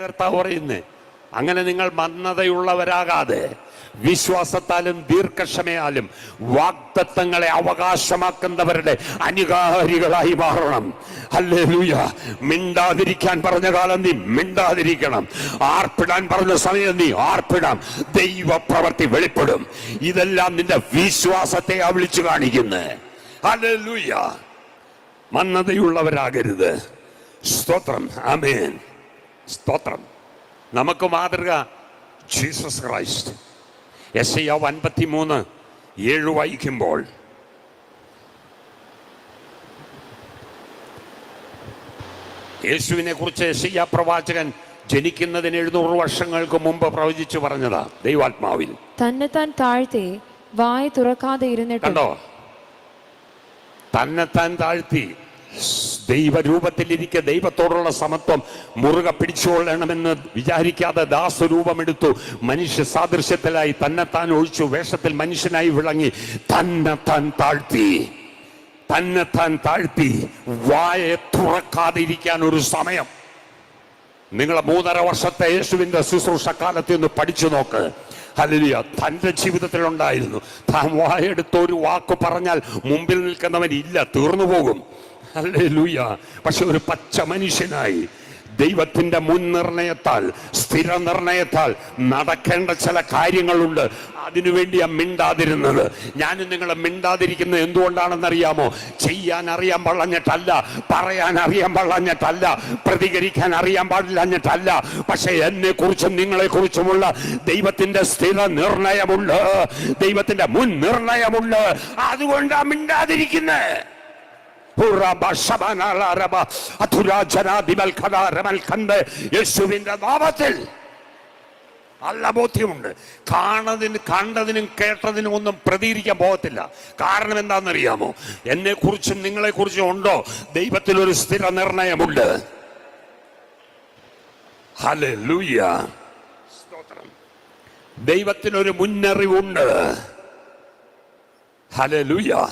കർത്താവ് പറയുന്നേ അങ്ങനെ നിങ്ങൾ മന്നതയുള്ളവരാകാതെ വിശ്വാസത്താലും ദീർഘക്ഷമയാലും വാഗ്ദത്തങ്ങളെ അവകാശമാക്കുന്നവരുടെ അനുകാരികളായി മാറണം. ഹല്ലേലൂയ. മിണ്ടാതിരിക്കാൻ പറഞ്ഞ കാലം നീ മിണ്ടാതിരിക്കണം. ആർപ്പിടാൻ പറഞ്ഞ സമയം നീ ആർപ്പിടാം. ദൈവപ്രവർത്തി വെളിപ്പെടും. ഇതെല്ലാം നിന്റെ വിശ്വാസത്തെ വിളിച്ചു കാണിക്കുന്നത് ഹല്ലേലൂയ. മന്നതയുള്ളവരാകരുത് സ്തോത്രം. ആമേൻ. സ്തോത്രം. നമുക്ക് മാതൃക ജീസസ് ക്രൈസ്റ്റ് എസ് ഐ അൻപത്തി മൂന്ന് ഏഴ് വായിക്കുമ്പോൾ. യേശുവിനെ കുറിച്ച് എസ് ഐ പ്രവാചകൻ ജനിക്കുന്നതിന് എഴുന്നൂറ് വർഷങ്ങൾക്ക് മുമ്പ് പ്രവചിച്ചു പറഞ്ഞതാ ദൈവാത്മാവിൽ. തന്നെ താൻ താഴ്ത്തി വായ തുറക്കാതെ ഇരുന്നിട്ടുണ്ടോ തന്നെ താൻ താഴ്ത്തി ദൈവരൂപത്തിലിരിക്കെ ദൈവത്തോടുള്ള സമത്വം മുറുകെ പിടിച്ചുകൊള്ളണമെന്ന് വിചാരിക്കാതെ ദാസരൂപമെടുത്തു. മനുഷ്യ സാദൃശ്യത്തിലായി തന്നെത്താൻ ഒഴിച്ചു വേഷത്തിൽ മനുഷ്യനായി വിളങ്ങി. തന്നെത്താൻ താഴ്ത്തി. തന്നെത്താൻ താഴ്ത്തി. വായെ തുറക്കാതിരിക്കാൻ ഒരു സമയം. നിങ്ങളെ മൂന്നര വർഷത്തെ യേശുവിന്റെ ശുശ്രൂഷ കാലത്ത് ഒന്ന് പഠിച്ചു നോക്ക്. ഹല്ലേലൂയ. തന്റെ ജീവിതത്തിൽ ഉണ്ടായിരുന്നു താൻ വായെടുത്ത് ഒരു വാക്ക് പറഞ്ഞാൽ മുമ്പിൽ നിൽക്കുന്നവൻ ഇല്ല തീർന്നു പോകും. ഹല്ലേലൂയ. പക്ഷെ ഒരു പച്ച മനുഷ്യനായി ദൈവത്തിന്റെ മുൻനിർണയത്താൽ സ്ഥിര നിർണയത്താൽ നടക്കേണ്ട ചില കാര്യങ്ങളുണ്ട്. അതിനുവേണ്ടിയാ മിണ്ടാതിരുന്നത്. ഞാനും നിങ്ങൾ മിണ്ടാതിരിക്കുന്നത് എന്തുകൊണ്ടാണെന്നറിയാമോ? ചെയ്യാൻ അറിയാൻ പാടിഞ്ഞിട്ടല്ല പറയാൻ അറിയാൻ പാടിഞ്ഞിട്ടല്ല പ്രതികരിക്കാൻ അറിയാൻ പാടില്ലഞ്ഞിട്ടല്ല പക്ഷേ എന്നെക്കുറിച്ചും നിങ്ങളെക്കുറിച്ചുമുള്ള നിങ്ങളെ കുറിച്ചുമുള്ള ദൈവത്തിന്റെ സ്ഥിര നിർണയമുണ്ട് ദൈവത്തിന്റെ മുൻ നിർണയമുണ്ട് അതുകൊണ്ടാണ് മിണ്ടാതിരിക്കുന്നത് യേശുവിന്റെ നാമത്തിൽ. നല്ല ബോധ്യമുണ്ട്. കാണതിന് കണ്ടതിനും കേട്ടതിനും ഒന്നും പ്രതികരിക്കാൻ പോകത്തില്ല. കാരണം എന്താണെന്നറിയാമോ? എന്നെ കുറിച്ചും നിങ്ങളെ കുറിച്ചും ഉണ്ടോ? ദൈവത്തിൽ ഒരു സ്ഥിര നിർണയമുണ്ട്. ദൈവത്തിനൊരു മുന്നറിവുണ്ട്. ഹല്ലേലൂയ